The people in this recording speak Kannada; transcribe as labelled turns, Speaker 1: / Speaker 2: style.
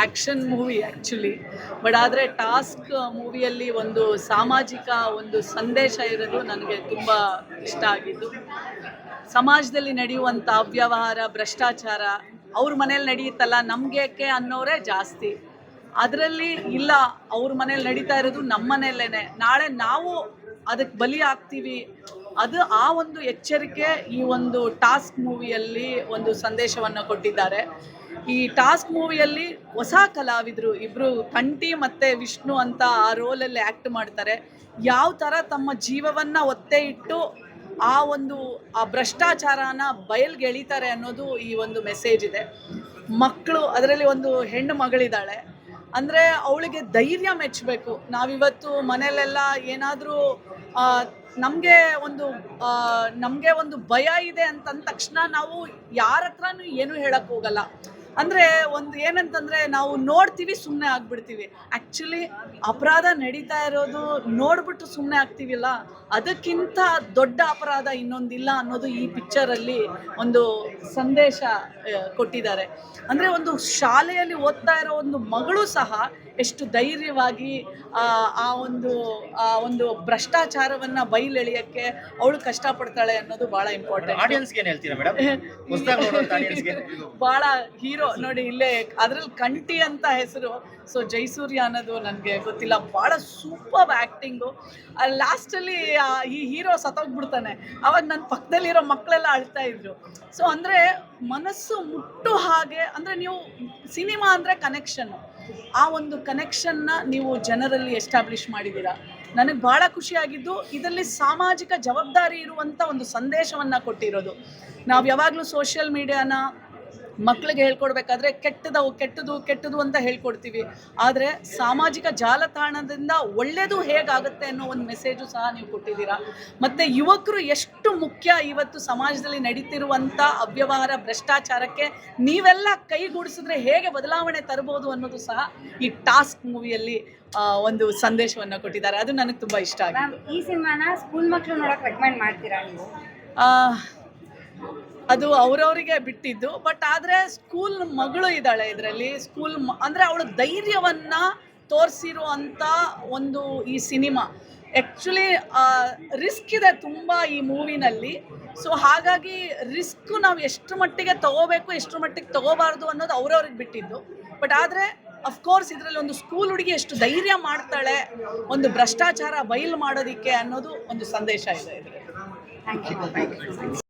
Speaker 1: Action movie actually. ಬಟ್ ಆದರೆ ಟಾಸ್ಕ್ ಮೂವಿಯಲ್ಲಿ ಒಂದು ಸಾಮಾಜಿಕ ಒಂದು ಸಂದೇಶ ಇರೋದು ನನಗೆ ತುಂಬ ಇಷ್ಟ ಆಗಿದ್ದು. ಸಮಾಜದಲ್ಲಿ ನಡೆಯುವಂಥ ಅವ್ಯವಹಾರ, ಭ್ರಷ್ಟಾಚಾರ ಅವ್ರ ಮನೇಲಿ ನಡೆಯುತ್ತಲ್ಲ ನಮಗೇಕೆ ಅನ್ನೋರೇ ಜಾಸ್ತಿ. ಅದರಲ್ಲಿ ಇಲ್ಲ, ಅವ್ರ ಮನೇಲಿ ನಡೀತಾ ಇರೋದು ನಮ್ಮ ಮನೆಯಲ್ಲೇನೆ ನಾಳೆ ನಾವು ಅದಕ್ಕೆ ಬಲಿ ಆಗ್ತೀವಿ ಅದು ಆ ಒಂದು ಎಚ್ಚರಿಕೆ ಈ ಒಂದು ಟಾಸ್ಕ್ ಮೂವಿಯಲ್ಲಿ ಒಂದು ಸಂದೇಶವನ್ನು ಕೊಟ್ಟಿದ್ದಾರೆ. ಈ ಟಾಸ್ಕ್ ಮೂವಿಯಲ್ಲಿ ಹೊಸ ಕಲಾವಿದರು ಇಬ್ಬರು ಕಂಠಿ ಮತ್ತೆ ವಿಷ್ಣು ಅಂತ ಆ ರೋಲಲ್ಲಿ ಆ್ಯಕ್ಟ್ ಮಾಡ್ತಾರೆ. ಯಾವ ಥರ ತಮ್ಮ ಜೀವವನ್ನು ಒತ್ತೆ ಇಟ್ಟು ಆ ಒಂದು, ಆ ಭ್ರಷ್ಟಾಚಾರನ ಬಯಲ್ಗೆ ಎಳಿತಾರೆ ಅನ್ನೋದು ಈ ಒಂದು ಮೆಸೇಜ್ ಇದೆ. ಮಕ್ಕಳು, ಅದರಲ್ಲಿ ಒಂದು ಹೆಣ್ಣು ಮಗಳಿದ್ದಾಳೆ. ಅಂದರೆ ಅವಳಿಗೆ ಧೈರ್ಯ ಮೆಚ್ಚಬೇಕು ನಾವಿವತ್ತು ಮನೆಯಲ್ಲೆಲ್ಲ ಏನಾದರೂ ನಮಗೆ ಒಂದು ನಮಗೆ ಒಂದು ಭಯ ಇದೆ ಅಂತಂದ ತಕ್ಷಣ ನಾವು ಯಾರ ಹತ್ರನೂ ಏನೂ ಹೇಳಕ್ಕೆ ಹೋಗಲ್ಲ. ಅಂದರೆ ಒಂದು ಏನಂತಂದರೆ ನಾವು ನೋಡ್ತೀವಿ ಸುಮ್ಮನೆ ಆಗ್ಬಿಡ್ತೀವಿ. ಆ್ಯಕ್ಚುಲಿ ಅಪರಾಧ ನಡೀತಾ ಇರೋದು ನೋಡ್ಬಿಟ್ಟು ಸುಮ್ಮನೆ ಆಗ್ತೀವಿಲ್ಲ. ಅದಕ್ಕಿಂತ ದೊಡ್ಡ ಅಪರಾಧ ಇನ್ನೊಂದಿಲ್ಲ ಅನ್ನೋದು ಈ ಪಿಕ್ಚರಲ್ಲಿ ಒಂದು ಸಂದೇಶ ಕೊಟ್ಟಿದ್ದಾರೆ. ಅಂದರೆ ಒಂದು ಶಾಲೆಯಲ್ಲಿ ಓದ್ತಾ ಇರೋ ಒಂದು ಮಗಳು ಸಹ ಎಷ್ಟು ಧೈರ್ಯವಾಗಿ ಆ, ಆ ಒಂದು ಆ ಒಂದು ಭ್ರಷ್ಟಾಚಾರವನ್ನು ಬಯಲೆಳೆಯೋಕ್ಕೆ ಅವಳು ಕಷ್ಟಪಡ್ತಾಳೆ ಅನ್ನೋದು ಭಾಳ ಇಂಪಾರ್ಟೆಂಟ್
Speaker 2: ಆಡಿಯನ್ಸ್ಗೆ ಏನ್ ಹೇಳ್ತೀರಾ ಮೇಡಮ್ ಹೊಸದಾಗಿ ನೋಡುವಂತ ಆಡಿಯನ್ಸ್ಗೆ
Speaker 1: ಭಾಳ ಹೀರೋ ನೋಡಿ ಇಲ್ಲೇ ಅದ್ರಲ್ಲಿ ಕಂಟಿ ಅಂತ ಹೆಸರು. ಸೊ ಜೈಸೂರ್ಯ ಅನ್ನೋದು ನನಗೆ ಗೊತ್ತಿಲ್ಲ. ಭಾಳ ಸೂಪರ್ ಆ್ಯಕ್ಟಿಂಗು ಲಾಸ್ಟಲ್ಲಿ ಈ ಹೀರೋ ಸತ್ತೋಗ್ಬಿಡ್ತಾನೆ. ಅವಾಗ ನನ್ನ ಪಕ್ಕದಲ್ಲಿರೋ ಮಕ್ಕಳೆಲ್ಲ ಅಳ್ತಾ ಇದ್ರು. ಸೊ ಅಂದರೆ ಮನಸ್ಸು ಮುಟ್ಟು ಹಾಗೆ, ಅಂದರೆ ನೀವು ಸಿನಿಮಾ ಅಂದರೆ ಕನೆಕ್ಷನ್ನು ಆ ಒಂದು ಕನೆಕ್ಷನ್ನ ನೀವು ಜನರಲ್ಲಿ ಎಸ್ಟಾಬ್ಲಿಷ್ ಮಾಡಿದ್ದೀರಾ ನನಗೆ ಭಾಳ ಖುಷಿಯಾಗಿದ್ದು ಇದರಲ್ಲಿ ಸಾಮಾಜಿಕ ಜವಾಬ್ದಾರಿ ಇರುವಂಥ ಒಂದು ಸಂದೇಶವನ್ನು ಕೊಟ್ಟಿರೋದು. ನಾವು ಯಾವಾಗಲೂ ಸೋಷಿಯಲ್ ಮೀಡಿಯಾನ ಮಕ್ಕಳಿಗೆ ಹೇಳ್ಕೊಡ್ಬೇಕಾದ್ರೆ ಕೆಟ್ಟದವು ಕೆಟ್ಟದು ಕೆಟ್ಟದು ಅಂತ ಹೇಳ್ಕೊಡ್ತೀವಿ. ಆದರೆ ಸಾಮಾಜಿಕ ಜಾಲತಾಣದಿಂದ ಒಳ್ಳೆಯದು ಹೇಗಾಗುತ್ತೆ ಅನ್ನೋ ಒಂದು ಮೆಸೇಜು ಸಹ ನೀವು ಕೊಟ್ಟಿದ್ದೀರಾ. ಮತ್ತು ಯುವಕರು ಎಷ್ಟು ಮುಖ್ಯ ಇವತ್ತು ಸಮಾಜದಲ್ಲಿ ನಡೀತಿರುವಂಥ ಅವ್ಯವಹಾರ ಭ್ರಷ್ಟಾಚಾರಕ್ಕೆ ನೀವೆಲ್ಲ ಕೈಗೂಡಿಸಿದ್ರೆ ಹೇಗೆ ಬದಲಾವಣೆ ತರಬಹುದು ಅನ್ನೋದು ಸಹ ಈ ಟಾಸ್ಕ್ ಮೂವಿಯಲ್ಲಿ ಒಂದು ಸಂದೇಶವನ್ನು ಕೊಟ್ಟಿದ್ದಾರೆ. ಅದು ನನಗೆ ತುಂಬ ಇಷ್ಟ ಆಗಿದೆ
Speaker 3: ಈ ಸಿನಿಮಾನ ಸ್ಕೂಲ್ ಮಕ್ಕಳು ನೋಡಕ್ ರೆಕಮೆಂಡ್ ಮಾಡ್ತೀರಾ ನೀವು?
Speaker 1: ಆ, ಅದು ಅವರವರಿಗೆ ಬಿಟ್ಟಿದ್ದು. ಬಟ್ ಆದರೆ ಸ್ಕೂಲ್ ಮಗಳು ಇದ್ದಾಳೆ ಇದರಲ್ಲಿ. ಸ್ಕೂಲ್ ಅಂದ್ರೆ ಅವಳು ಧೈರ್ಯವನ್ನು ತೋರಿಸಿರುವಂಥ ಒಂದು ಈ ಸಿನಿಮಾ. ಆ್ಯಕ್ಚುಲಿ ರಿಸ್ಕ್ ಇದೆ ತುಂಬ ಈ ಮೂವಿನಲ್ಲಿ. ಸೊ ಹಾಗಾಗಿ ರಿಸ್ಕ್ ನಾವು ಎಷ್ಟು ಮಟ್ಟಿಗೆ ತಗೋಬೇಕು, ಎಷ್ಟು ಮಟ್ಟಿಗೆ ತಗೋಬಾರ್ದು ಅನ್ನೋದು ಅವ್ರವ್ರಿಗೆ ಬಿಟ್ಟಿದ್ದು. ಬಟ್ ಆದರೆ ಅಫ್ಕೋರ್ಸ್ ಇದರಲ್ಲಿ ಒಂದು ಸ್ಕೂಲ್ ಹುಡುಗಿ ಎಷ್ಟು ಧೈರ್ಯ ಮಾಡ್ತಾಳೆ, ಒಂದು ಭ್ರಷ್ಟಾಚಾರ ಬಯಲು ಮಾಡೋದಕ್ಕೆ ಅನ್ನೋದು ಒಂದು ಸಂದೇಶ ಇದೆ ಇದರಲ್ಲಿ.